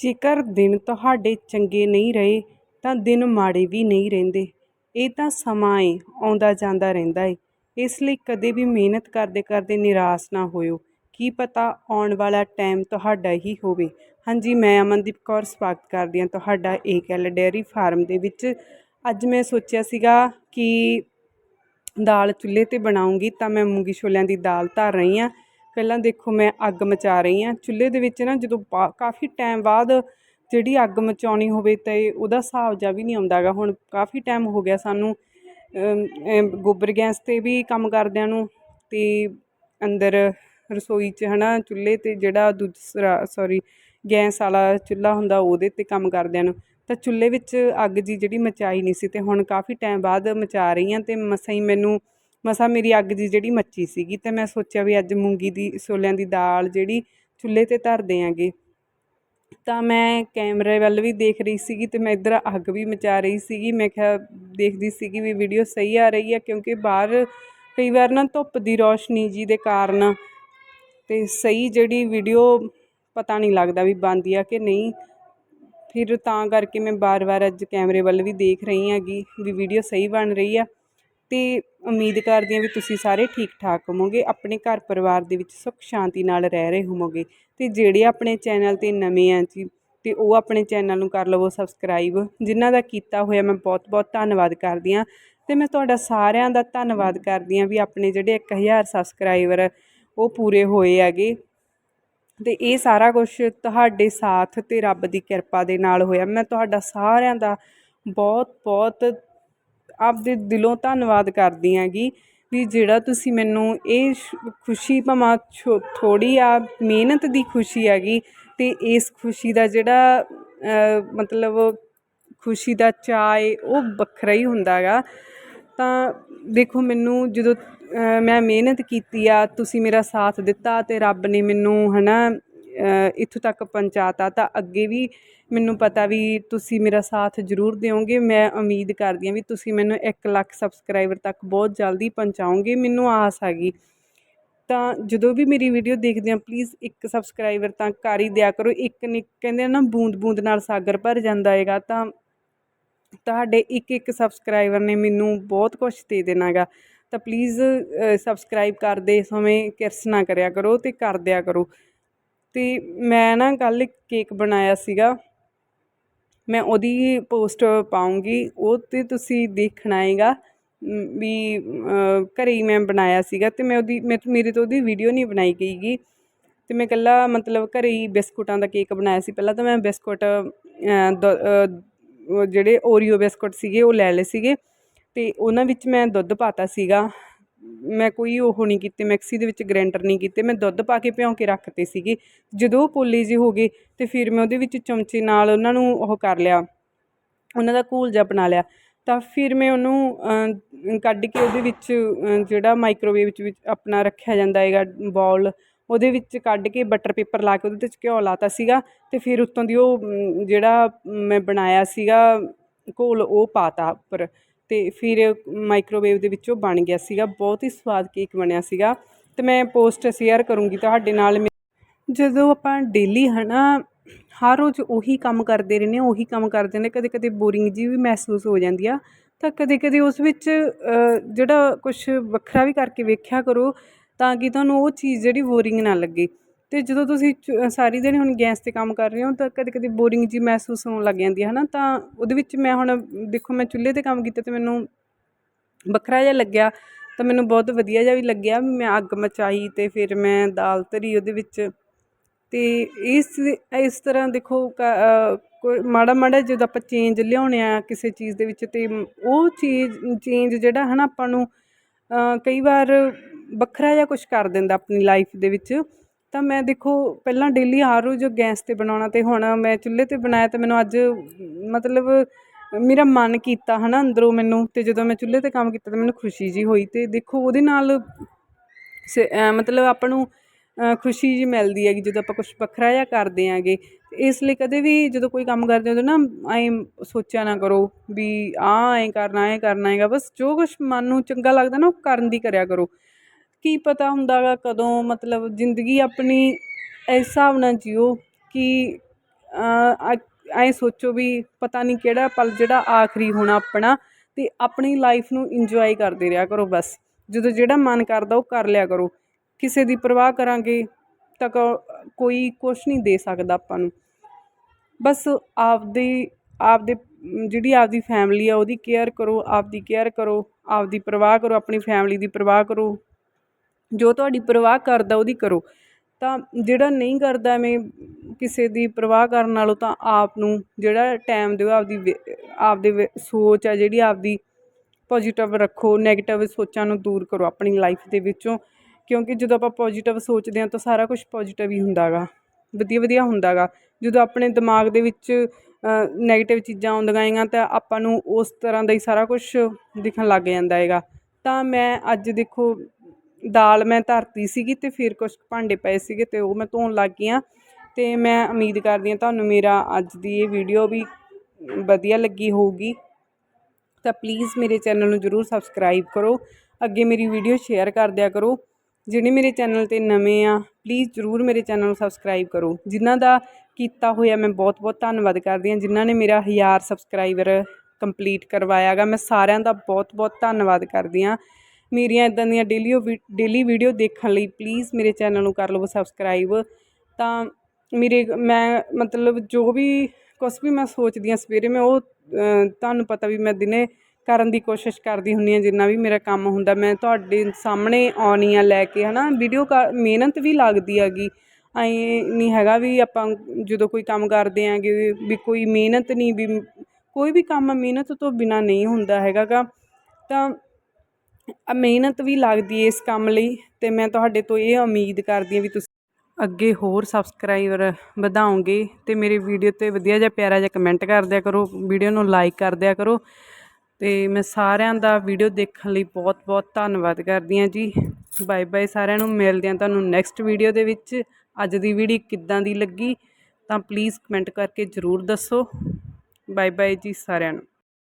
ਜੇਕਰ ਦਿਨ ਤੁਹਾਡੇ ਚੰਗੇ ਨਹੀਂ ਰਹੇ, ਤਾਂ ਦਿਨ ਮਾੜੇ ਵੀ ਨਹੀਂ ਰਹਿੰਦੇ। ਇਹ ਤਾਂ ਸਮਾਂ ਏ, ਆਉਂਦਾ ਜਾਂਦਾ ਰਹਿੰਦਾ ਏ। ਇਸ ਲਈ ਕਦੇ ਵੀ ਮਿਹਨਤ ਕਰਦੇ ਕਰਦੇ ਨਿਰਾਸ਼ ਨਾ ਹੋਇਓ। ਕੀ ਪਤਾ ਆਉਣ ਵਾਲਾ ਟਾਈਮ ਤੁਹਾਡਾ ਹੀ ਹੋਵੇ। ਹਾਂਜੀ, ਮੈਂ ਅਮਨਦੀਪ ਕੌਰ ਸਵਾਗਤ ਕਰਦੀ ਹਾਂ ਤੁਹਾਡਾ ਏਕਲ ਡੇਅਰੀ ਫਾਰਮ ਦੇ ਵਿੱਚ। ਅੱਜ ਮੈਂ ਸੋਚਿਆ ਸੀਗਾ ਕਿ ਦਾਲ ਚੁੱਲ੍ਹੇ 'ਤੇ ਬਣਾਉਂਗੀ ਤਾਂ ਮੈਂ ਮੂੰਗੀ ਛੋਲਿਆਂ ਦੀ ਦਾਲ ਧਰ ਰਹੀ ਹਾਂ। ਪਹਿਲਾਂ ਦੇਖੋ ਮੈਂ ਅੱਗ ਮਚਾ ਰਹੀ ਹਾਂ। ਚੁੱਲ੍ਹੇ ਦੇ ਵਿੱਚ ਨਾ ਜਦੋਂ ਬਾ- ਕਾਫੀ ਟਾਈਮ ਬਾਅਦ ਜਿਹੜੀ ਅੱਗ ਮਚਾਉਣੀ ਹੋਵੇ ਤਾਂ ਉਹਦਾ ਹਿਸਾਬ ਜਿਹਾ ਵੀ ਨਹੀਂ ਆਉਂਦਾ ਗਾ ਹੁਣ ਕਾਫੀ ਟਾਈਮ ਹੋ ਗਿਆ ਸਾਨੂੰ ਗੋਬਰ ਗੈਸ 'ਤੇ ਵੀ ਕੰਮ ਕਰਦਿਆਂ ਨੂੰ ਅਤੇ ਅੰਦਰ ਰਸੋਈ 'ਚ ਹੈ ਨਾ ਚੁੱਲ੍ਹੇ 'ਤੇ ਜਿਹੜਾ ਦੂਸਰਾ ਸੌਰੀ ਗੈਸ ਵਾਲਾ ਚੁੱਲ੍ਹਾ ਹੁੰਦਾ ਉਹਦੇ 'ਤੇ ਕੰਮ ਕਰਦਿਆਂ ਨੂੰ। ਤਾਂ ਚੁੱਲ੍ਹੇ ਵਿੱਚ ਅੱਗ ਜੀ ਜਿਹੜੀ ਮਚਾਈ ਨਹੀਂ ਸੀ ਅਤੇ ਹੁਣ ਕਾਫੀ ਟਾਈਮ ਬਾਅਦ ਮਚਾ ਰਹੀ ਹਾਂ ਅਤੇ ਮਸਾਂ ਹੀ ਮੈਨੂੰ ਮਸਾਂ ਮੇਰੀ ਅੱਗ ਦੀ ਜਿਹੜੀ ਮੱਚੀ ਸੀਗੀ ਅਤੇ ਮੈਂ ਸੋਚਿਆ ਵੀ ਅੱਜ ਮੂੰਗੀ ਦੀ, ਛੋਲਿਆਂ ਦੀ ਦਾਲ ਜਿਹੜੀ ਚੁੱਲ੍ਹੇ 'ਤੇ ਧਰਦੇ ਆਂਗੇ ਤਾਂ ਮੈਂ ਕੈਮਰੇ ਵੱਲ ਵੀ ਦੇਖ ਰਹੀ ਸੀਗੀ ਅਤੇ ਮੈਂ ਇੱਧਰ ਅੱਗ ਵੀ ਮਚਾ ਰਹੀ ਸੀਗੀ। ਮੈਂ ਕਿਹਾ ਦੇਖਦੀ ਸੀਗੀ ਵੀ ਵੀਡੀਓ ਸਹੀ ਆ ਰਹੀ ਆ ਕਿਉਂਕਿ ਬਾਹਰ ਕਈ ਵਾਰ ਨਾ ਧੁੱਪ ਦੀ ਰੌਸ਼ਨੀ ਜੀ ਦੇ ਕਾਰਨ ਅਤੇ ਸਹੀ ਜਿਹੜੀ ਵੀਡੀਓ ਪਤਾ ਨਹੀਂ ਲੱਗਦਾ ਵੀ ਬਣਦੀ ਆ ਕਿ ਨਹੀਂ। ਫਿਰ ਤਾਂ ਕਰਕੇ ਮੈਂ ਵਾਰ-ਵਾਰ ਅੱਜ ਕੈਮਰੇ ਵੱਲ ਵੀ ਦੇਖ ਰਹੀ ਹੈਗੀ ਵੀ ਵੀਡੀਓ ਸਹੀ ਬਣ ਰਹੀ ਆ। ਅਤੇ ਉਮੀਦ ਕਰਦੀ ਹਾਂ ਵੀ ਤੁਸੀਂ ਸਾਰੇ ਠੀਕ ਠਾਕ ਹੋਵੋਗੇ, ਆਪਣੇ ਘਰ ਪਰਿਵਾਰ ਦੇ ਵਿੱਚ ਸੁੱਖ ਸ਼ਾਂਤੀ ਨਾਲ ਰਹਿ ਰਹੇ ਹੋਵੋਗੇ ਅਤੇ ਜਿਹੜੇ ਆਪਣੇ ਚੈਨਲ 'ਤੇ ਨਵੇਂ ਆ ਜੀ ਅਤੇ ਉਹ ਆਪਣੇ ਚੈਨਲ ਨੂੰ ਕਰ ਲਵੋ ਸਬਸਕ੍ਰਾਈਬ, ਜਿਨ੍ਹਾਂ ਦਾ ਕੀਤਾ ਹੋਇਆ ਮੈਂ ਬਹੁਤ ਬਹੁਤ ਧੰਨਵਾਦ ਕਰਦੀ ਹਾਂ ਅਤੇ ਮੈਂ ਤੁਹਾਡਾ ਸਾਰਿਆਂ ਦਾ ਧੰਨਵਾਦ ਕਰਦੀ ਹਾਂ ਵੀ ਆਪਣੇ ਜਿਹੜੇ 1000 ਸਬਸਕ੍ਰਾਈਬਰ ਉਹ ਪੂਰੇ ਹੋਏ ਹੈਗੇ ਅਤੇ ਇਹ ਸਾਰਾ ਕੁਝ ਤੁਹਾਡੇ ਸਾਥ ਅਤੇ ਰੱਬ ਦੀ ਕਿਰਪਾ ਦੇ ਨਾਲ ਹੋਇਆ, ਮੈਂ ਤੁਹਾਡਾ ਸਾਰਿਆਂ ਦਾ ਬਹੁਤ ਬਹੁਤ ਆਪਦੇ ਦਿਲੋਂ ਧੰਨਵਾਦ ਕਰਦੀ ਹੈਗੀ ਵੀ ਜਿਹੜਾ ਤੁਸੀਂ ਮੈਨੂੰ ਇਹ ਖੁਸ਼ੀ ਭਾਵੇਂ ਛੋ ਥੋੜ੍ਹੀ ਆ ਮਿਹਨਤ ਦੀ ਖੁਸ਼ੀ ਹੈਗੀ ਅਤੇ ਇਸ ਖੁਸ਼ੀ ਦਾ ਜਿਹੜਾ ਮਤਲਬ ਖੁਸ਼ੀ ਦਾ ਚਾਅ ਏ, ਉਹ ਵੱਖਰਾ ਹੀ ਹੁੰਦਾ ਹੈਗਾ। ਤਾਂ ਦੇਖੋ ਮੈਨੂੰ ਜਦੋਂ ਮੈਂ ਮਿਹਨਤ ਕੀਤੀ ਆ, ਤੁਸੀਂ ਮੇਰਾ ਸਾਥ ਦਿੱਤਾ ਅਤੇ ਰੱਬ ਨੇ ਮੈਨੂੰ ਹੈ ਨਾ ਇੱਥੋਂ ਤੱਕ ਪਹੁੰਚਾ ਤਾ ਤਾਂ ਅੱਗੇ ਵੀ ਮੈਨੂੰ ਪਤਾ ਵੀ ਤੁਸੀਂ ਮੇਰਾ ਸਾਥ ਜ਼ਰੂਰ ਦਿਓਗੇ। ਮੈਂ ਉਮੀਦ ਕਰਦੀ ਹਾਂ ਵੀ ਤੁਸੀਂ ਮੈਨੂੰ ਇੱਕ ਲੱਖ ਸਬਸਕ੍ਰਾਈਬਰ ਤੱਕ ਬਹੁਤ ਜਲਦੀ ਪਹੁੰਚਾਓਗੇ, ਮੈਨੂੰ ਆਸ ਹੈਗੀ। ਤਾਂ ਜਦੋਂ ਵੀ ਮੇਰੀ ਵੀਡੀਓ ਦੇਖਦੇ ਆ ਪਲੀਜ਼ ਇੱਕ ਸਬਸਕ੍ਰਾਈਬਰ ਤਾਂ ਕਰ ਹੀ ਦਿਆ ਕਰੋ। ਇੱਕ ਨਿੱਕ ਕਹਿੰਦੇ ਨਾ, ਬੂੰਦ ਬੂੰਦ ਨਾਲ ਸਾਗਰ ਭਰ ਜਾਂਦਾ ਹੈਗਾ, ਤਾਂ ਤੁਹਾਡੇ ਇੱਕ ਇੱਕ ਸਬਸਕ੍ਰਾਈਬਰ ਨੇ ਮੈਨੂੰ ਬਹੁਤ ਕੁਝ ਦੇ ਦੇਣਾ ਗਾ ਤਾਂ ਪਲੀਜ਼ ਸਬਸਕ੍ਰਾਈਬ ਕਰਦੇ ਸਮੇਂ ਕਿਰਸ ਨਾ ਕਰਿਆ ਕਰੋ ਅਤੇ ਕਰ ਦਿਆ ਕਰੋ। ਅਤੇ ਮੈਂ ਨਾ ਕੱਲ੍ਹ ਇੱਕ ਕੇਕ ਬਣਾਇਆ ਸੀਗਾ। ਮੈਂ ਉਹਦੀ ਪੋਸਟ ਪਾਊਂਗੀ, ਉਹ 'ਤੇ ਤੁਸੀਂ ਦੇਖਣਾ ਹੈਗਾ ਵੀ ਘਰ ਹੀ ਮੈਂ ਬਣਾਇਆ ਸੀਗਾ ਅਤੇ ਮੈਂ ਉਹਦੀ, ਮੇ ਮੇਰੇ ਤੋਂ ਉਹਦੀ ਵੀਡੀਓ ਨਹੀਂ ਬਣਾਈ ਗਈ ਗੀ ਅਤੇ ਮੈਂ ਇਕੱਲਾ ਮਤਲਬ ਘਰ ਹੀ ਬਿਸਕੁਟਾਂ ਦਾ ਕੇਕ ਬਣਾਇਆ ਸੀ। ਪਹਿਲਾਂ ਤਾਂ ਮੈਂ ਬਿਸਕੁਟ ਦ ਜਿਹੜੇ ਓਰੀਓ ਬਿਸਕੁਟ ਸੀਗੇ ਉਹ ਲੈ ਲਏ ਸੀਗੇ। ਅਤੇ ਉਹਨਾਂ ਵਿੱਚ ਮੈਂ ਦੁੱਧ ਪਾਤਾ ਸੀਗਾ। ਮੈਂ ਕੋਈ ਉਹ ਨਹੀਂ ਕੀਤੇ, ਮਿਕਸੀ ਦੇ ਵਿੱਚ ਗ੍ਰਾਈਂਡਰ ਨਹੀਂ ਕੀਤੇ, ਮੈਂ ਦੁੱਧ ਪਾ ਕੇ ਭਿਉਂ ਕੇ ਰੱਖਤੇ ਸੀਗੇ। ਜਦੋਂ ਉਹ ਪੋਲੇ ਜਿਹੇ ਹੋ ਗਏ ਅਤੇ ਫਿਰ ਮੈਂ ਉਹਦੇ ਵਿੱਚ ਚਮਚੇ ਨਾਲ ਉਹਨਾਂ ਨੂੰ ਉਹ ਕਰ ਲਿਆ, ਉਹਨਾਂ ਦਾ ਘੋਲ ਜਿਹਾ ਬਣਾ ਲਿਆ। ਤਾਂ ਫਿਰ ਮੈਂ ਉਹਨੂੰ ਕੱਢ ਕੇ ਉਹਦੇ ਵਿੱਚ ਜਿਹੜਾ ਮਾਈਕ੍ਰੋਵੇਵ ਵਿੱਚ ਆਪਣਾ ਰੱਖਿਆ ਜਾਂਦਾ ਹੈਗਾ ਬਾਉਲ ਉਹਦੇ ਵਿੱਚ ਕੱਢ ਕੇ ਬਟਰ ਪੇਪਰ ਲਾ ਕੇ ਉਹਦੇ 'ਤੇ ਘਿਓ ਲਾਤਾ ਸੀਗਾ ਅਤੇ ਫਿਰ ਉੱਤੋਂ ਦੀ ਉਹ ਜਿਹੜਾ ਮੈਂ ਬਣਾਇਆ ਸੀਗਾ ਘੋਲ ਉਹ ਪਾਤਾ ਉੱਪਰ। ਅਤੇ ਫਿਰ ਮਾਈਕ੍ਰੋਵੇਵ ਦੇ ਵਿੱਚੋਂ ਬਣ ਗਿਆ ਸੀਗਾ, ਬਹੁਤ ਹੀ ਸਵਾਦ ਕੇਕ ਬਣਿਆ ਸੀਗਾ। ਅਤੇ ਮੈਂ ਪੋਸਟ ਸ਼ੇਅਰ ਕਰੂੰਗੀ ਤੁਹਾਡੇ ਨਾਲ ਜਦੋਂ ਆਪਾਂ ਡੇਲੀ ਹੈ ਨਾ ਹਰ ਰੋਜ਼ ਉਹੀ ਕੰਮ ਕਰਦੇ ਰਹਿੰਦੇ ਹਾਂ, ਉਹੀ ਕੰਮ ਕਰਦੇ ਨੇ ਕਦੇ ਕਦੇ ਬੋਰਿੰਗ ਜੀ ਵੀ ਮਹਿਸੂਸ ਹੋ ਜਾਂਦੀ ਆ, ਤਾਂ ਕਦੇ ਕਦੇ ਉਸ ਵਿੱਚ ਜਿਹੜਾ ਕੁਛ ਵੱਖਰਾ ਵੀ ਕਰਕੇ ਵੇਖਿਆ ਕਰੋ, ਤਾਂ ਕਿ ਤੁਹਾਨੂੰ ਉਹ ਚੀਜ਼ ਜਿਹੜੀ ਬੋਰਿੰਗ ਨਾ ਲੱਗੇ। ਅਤੇ ਜਦੋਂ ਤੁਸੀਂ ਚ- ਸਾਰੀ ਦਿਨ ਹੁਣ ਗੈਸ 'ਤੇ ਕੰਮ ਕਰ ਰਹੇ ਹੋ ਤਾਂ ਕਦੇ ਕਦੇ ਬੋਰਿੰਗ ਜਿਹੀ ਮਹਿਸੂਸ ਹੋਣ ਲੱਗ ਜਾਂਦੀ ਹੈ ਨਾ ਤਾਂ ਉਹਦੇ ਵਿੱਚ ਮੈਂ ਹੁਣ ਦੇਖੋ ਮੈਂ ਚੁੱਲ੍ਹੇ 'ਤੇ ਕੰਮ ਕੀਤਾ ਅਤੇ ਮੈਨੂੰ ਵੱਖਰਾ ਜਿਹਾ ਲੱਗਿਆ ਤਾਂ ਮੈਨੂੰ ਬਹੁਤ ਵਧੀਆ ਜਿਹਾ ਵੀ ਲੱਗਿਆ। ਵੀ ਮੈਂ ਅੱਗ ਮਚਾਈ ਅਤੇ ਫਿਰ ਮੈਂ ਦਾਲ ਧਰੀ ਉਹਦੇ ਵਿੱਚ ਅਤੇ ਇਸ ਇਸ ਤਰ੍ਹਾਂ ਦੇਖੋ ਕ ਅ, ਮਾੜਾ ਮਾੜਾ ਜਦੋਂ ਆਪਾਂ ਚੇਂਜ ਲਿਆਉਣੇ ਆ ਕਿਸੇ ਚੀਜ਼ ਦੇ ਵਿੱਚ ਅਤੇ ਉਹ ਚੀਜ਼ ਚੇਂਜ ਜਿਹੜਾ ਹੈ ਨਾ ਆਪਾਂ ਨੂੰ ਕਈ ਵਾਰ ਵੱਖਰਾ ਜਿਹਾ ਕੁਛ ਕਰ ਦਿੰਦਾ ਆਪਣੀ ਲਾਈਫ ਦੇ ਵਿੱਚ। ਤਾਂ ਮੈਂ ਦੇਖੋ, ਪਹਿਲਾਂ ਡੇਲੀ ਹਰ ਰੋਜ਼ ਗੈਸ 'ਤੇ ਬਣਾਉਣਾ ਅਤੇ ਹੁਣ ਮੈਂ ਚੁੱਲ੍ਹੇ 'ਤੇ ਬਣਾਇਆ ਤਾਂ ਮੈਨੂੰ ਅੱਜ ਮਤਲਬ ਮੇਰਾ ਮਨ ਕੀਤਾ ਹੈ ਨਾ ਅੰਦਰੋਂ ਮੈਨੂੰ ਅਤੇ ਜਦੋਂ ਮੈਂ ਚੁੱਲ੍ਹੇ 'ਤੇ ਕੰਮ ਕੀਤਾ ਤਾਂ ਮੈਨੂੰ ਖੁਸ਼ੀ ਜਿਹੀ ਹੋਈ ਅਤੇ ਦੇਖੋ ਉਹਦੇ ਨਾਲ ਸ ਮਤਲਬ ਆਪਾਂ ਨੂੰ ਖੁਸ਼ੀ ਜਿਹੀ ਮਿਲਦੀ ਹੈਗੀ ਜਦੋਂ ਆਪਾਂ ਕੁਛ ਵੱਖਰਾ ਜਿਹਾ ਕਰਦੇ ਹੈਗੇ। ਇਸ ਲਈ ਕਦੇ ਵੀ ਜਦੋਂ ਕੋਈ ਕੰਮ ਕਰਦੇ ਹੋ ਨਾ, ਐਂ ਸੋਚਿਆ ਨਾ ਕਰੋ ਵੀ ਆਹ ਐਂ ਕਰਨਾ ਐਂ ਕਰਨਾ ਹੈਗਾ, ਬਸ ਜੋ ਕੁਛ ਮਨ ਨੂੰ ਚੰਗਾ ਲੱਗਦਾ ਨਾ ਉਹ ਕਰਨ ਦੀ ਕਰਿਆ ਕਰੋ। ਕੀ ਪਤਾ ਹੁੰਦਾ ਗਾ ਕਦੋਂ ਮਤਲਬ ਜ਼ਿੰਦਗੀ ਆਪਣੀ ਇਸ ਹਿਸਾਬ ਨਾਲ ਜੀਓ ਕਿ ਐਂ ਸੋਚੋ ਵੀ ਪਤਾ ਨਹੀਂ ਕਿਹੜਾ ਪਲ ਜਿਹੜਾ ਆਖਰੀ ਹੋਣਾ ਆਪਣਾ ਅਤੇ ਆਪਣੀ ਲਾਈਫ ਨੂੰ ਇੰਜੋਏ ਕਰਦੇ ਰਿਹਾ ਕਰੋ ਬਸ। ਜਦੋਂ ਜਿਹੜਾ ਮਨ ਕਰਦਾ ਉਹ ਕਰ ਲਿਆ ਕਰੋ। ਕਿਸੇ ਦੀ ਪਰਵਾਹ ਕਰਾਂਗੇ ਤਾਂ ਕ- ਕੋਈ ਕੁਛ ਨਹੀਂ ਦੇ ਸਕਦਾ ਆਪਾਂ ਨੂੰ। ਬਸ ਆਪਦੀ, ਆਪਦੇ, ਜਿਹੜੀ ਆਪਦੀ ਫੈਮਿਲੀ ਆ ਉਹਦੀ ਕੇਅਰ ਕਰੋ, ਆਪਦੀ ਕੇਅਰ ਕਰੋ, ਆਪਦੀ ਪਰਵਾਹ ਕਰੋ, ਆਪਣੀ ਫੈਮਿਲੀ ਦੀ ਪਰਵਾਹ ਕਰੋ। ਜੋ ਤੁਹਾਡੀ ਪਰਵਾਹ ਕਰਦਾ ਉਹਦੀ ਕਰੋ। ਤਾਂ ਜਿਹੜਾ ਨਹੀਂ ਕਰਦਾ ਐਵੇਂ ਕਿਸੇ ਦੀ ਪਰਵਾਹ ਕਰਨ ਨਾਲੋਂ ਤਾਂ ਆਪ ਨੂੰ ਜਿਹੜਾ ਟਾਈਮ ਦਿਓ, ਆਪਦੀ ਆਪਦੇ ਵੇ- ਸੋਚ ਆ ਜਿਹੜੀ ਆਪਦੀ ਪੋਜੀਟਿਵ ਰੱਖੋ ਨੈਗੇਟਿਵ ਸੋਚਾਂ ਨੂੰ ਦੂਰ ਕਰੋ ਆਪਣੀ ਲਾਈਫ ਦੇ ਵਿੱਚੋਂ। ਕਿਉਂਕਿ ਜਦੋਂ ਆਪਾਂ ਪੋਜੀਟਿਵ ਸੋਚਦੇ ਹਾਂ ਤਾਂ ਸਾਰਾ ਕੁਝ ਪੋਜੀਟਿਵ ਹੀ ਹੁੰਦਾ ਗਾ ਵਧੀਆ ਵਧੀਆ ਹੁੰਦਾ ਗਾ ਜਦੋਂ ਆਪਣੇ ਦਿਮਾਗ ਦੇ ਵਿੱਚ ਨੈਗੇਟਿਵ ਚੀਜ਼ਾਂ ਆਉਂਦੀਆਂ ਹੈਗੀਆਂ ਤਾਂ ਆਪਾਂ ਨੂੰ ਉਸ ਤਰ੍ਹਾਂ ਦਾ ਹੀ ਸਾਰਾ ਕੁਝ ਦਿਖਣ ਲੱਗ ਜਾਂਦਾ ਹੈਗਾ। ਤਾਂ ਮੈਂ ਅੱਜ ਦੇਖੋ ਦਾਲ ਮੈਂ ਧਰਤੀ ਸੀਗੀ ਅਤੇ ਫਿਰ ਕੁਛ ਭਾਂਡੇ ਪਏ ਸੀਗੇ ਅਤੇ ਉਹ ਮੈਂ ਧੋਣ ਲੱਗ ਗਈ ਹਾਂ। ਅਤੇ ਮੈਂ ਉਮੀਦ ਕਰਦੀ ਹਾਂ ਤੁਹਾਨੂੰ ਮੇਰਾ ਅੱਜ ਦੀ ਇਹ ਵੀਡੀਓ ਵੀ ਵਧੀਆ ਲੱਗੀ ਹੋਊਗੀ। ਤਾਂ ਪਲੀਜ਼ ਮੇਰੇ ਚੈਨਲ ਨੂੰ ਜਰੂਰ ਸਬਸਕ੍ਰਾਈਬ ਕਰੋ। ਅੱਗੇ ਮੇਰੀ ਵੀਡੀਓ ਸ਼ੇਅਰ ਕਰ ਦਿਆ ਕਰੋ। ਜਿਹੜੇ ਮੇਰੇ ਚੈਨਲ ਤੇ ਨਵੇਂ ਆ ਪਲੀਜ਼ ਜਰੂਰ ਮੇਰੇ ਚੈਨਲ ਨੂੰ ਸਬਸਕ੍ਰਾਈਬ ਕਰੋ। ਜਿਨ੍ਹਾਂ ਦਾ ਕੀਤਾ ਹੋਇਆ ਮੈਂ ਬਹੁਤ ਬਹੁਤ ਧੰਨਵਾਦ ਕਰਦੀ ਹਾਂ। ਜਿਨ੍ਹਾਂ ਨੇ ਮੇਰਾ 1000 ਸਬਸਕ੍ਰਾਈਬਰ ਕੰਪਲੀਟ ਕਰਵਾਇਆ ਗਾ ਮੈਂ ਸਾਰਿਆਂ ਦਾ ਬਹੁਤ ਬਹੁਤ ਧੰਨਵਾਦ ਕਰਦੀ ਹਾਂ। ਮੇਰੀਆਂ ਇਦਾਂ ਦੀਆਂ ਡੇਲੀ ਡੇਲੀ ਵੀਡੀਓ ਦੇਖਣ ਲਈ ਪਲੀਜ਼ ਮੇਰੇ ਚੈਨਲ ਨੂੰ ਕਰ ਲਵੋ ਸਬਸਕ੍ਰਾਈਬ ਤਾਂ ਮੇਰੇ, ਮੈਂ ਮਤਲਬ ਜੋ ਵੀ ਕੁਛ ਵੀ ਮੈਂ ਸੋਚਦੀ ਹਾਂ ਸਵੇਰੇ ਮੈਂ ਉਹ ਤੁਹਾਨੂੰ ਪਤਾ ਵੀ ਮੈਂ ਦਿਨੇ ਕਰਨ ਦੀ ਕੋਸ਼ਿਸ਼ ਕਰਦੀ ਹੁੰਦੀ ਹਾਂ, ਜਿੰਨਾ ਵੀ ਮੇਰਾ ਕੰਮ ਹੁੰਦਾ, ਮੈਂ ਤੁਹਾਡੇ ਸਾਹਮਣੇ ਆਉਣੀ ਆ ਲੈ ਕੇ, ਹਨਾ? ਵੀਡੀਓ ਮਿਹਨਤ ਵੀ ਲੱਗਦੀ ਹੈਗੀ। ਐਂ ਨਹੀਂ ਹੈਗਾ ਵੀ ਆਪਾਂ ਜਦੋਂ ਕੋਈ ਕੰਮ ਕਰਦੇ ਆਂਗੇ ਵੀ ਕੋਈ ਮਿਹਨਤ ਨਹੀਂ ਵੀ ਕੋਈ ਵੀ ਕੰਮ ਮਿਹਨਤ ਤੋਂ ਬਿਨਾ ਨਹੀਂ ਹੁੰਦਾ ਹੈਗਾ ਗਾ। ਤਾਂ ਮਿਹਨਤ ਵੀ ਲੱਗਦੀ ਹੈ ਇਸ ਕੰਮ ਲਈ ਅਤੇ ਮੈਂ ਤੁਹਾਡੇ ਤੋਂ ਇਹ ਉਮੀਦ ਕਰਦੀ ਹਾਂ ਵੀ ਤੁਸੀਂ ਅੱਗੇ ਹੋਰ ਸਬਸਕ੍ਰਾਈਬਰ ਵਧਾਓਗੇ ਅਤੇ ਮੇਰੀ ਵੀਡੀਓ 'ਤੇ ਵਧੀਆ ਜਿਹਾ ਪਿਆਰਾ ਜਿਹਾ ਕਮੈਂਟ ਕਰ ਦਿਆ ਕਰੋ ਵੀਡੀਓ ਨੂੰ ਲਾਈਕ ਕਰ ਦਿਆ ਕਰੋ ਅਤੇ ਮੈਂ ਸਾਰਿਆਂ ਦਾ ਵੀਡੀਓ ਦੇਖਣ ਲਈ ਬਹੁਤ ਬਹੁਤ ਧੰਨਵਾਦ ਕਰਦੀ ਹਾਂ ਜੀ। ਬਾਏ ਬਾਏ ਸਾਰਿਆਂ ਨੂੰ, ਮਿਲਦੇ ਹਾਂ ਤੁਹਾਨੂੰ ਨੈਕਸਟ ਵੀਡੀਓ ਦੇ ਵਿੱਚ। ਅੱਜ ਦੀ ਵੀਡੀਓ ਕਿੱਦਾਂ ਦੀ ਲੱਗੀ ਤਾਂ ਪਲੀਜ਼ ਕਮੈਂਟ ਕਰਕੇ ਜ਼ਰੂਰ ਦੱਸੋ। ਬਾਏ ਬਾਏ ਜੀ ਸਾਰਿਆਂ ਨੂੰ।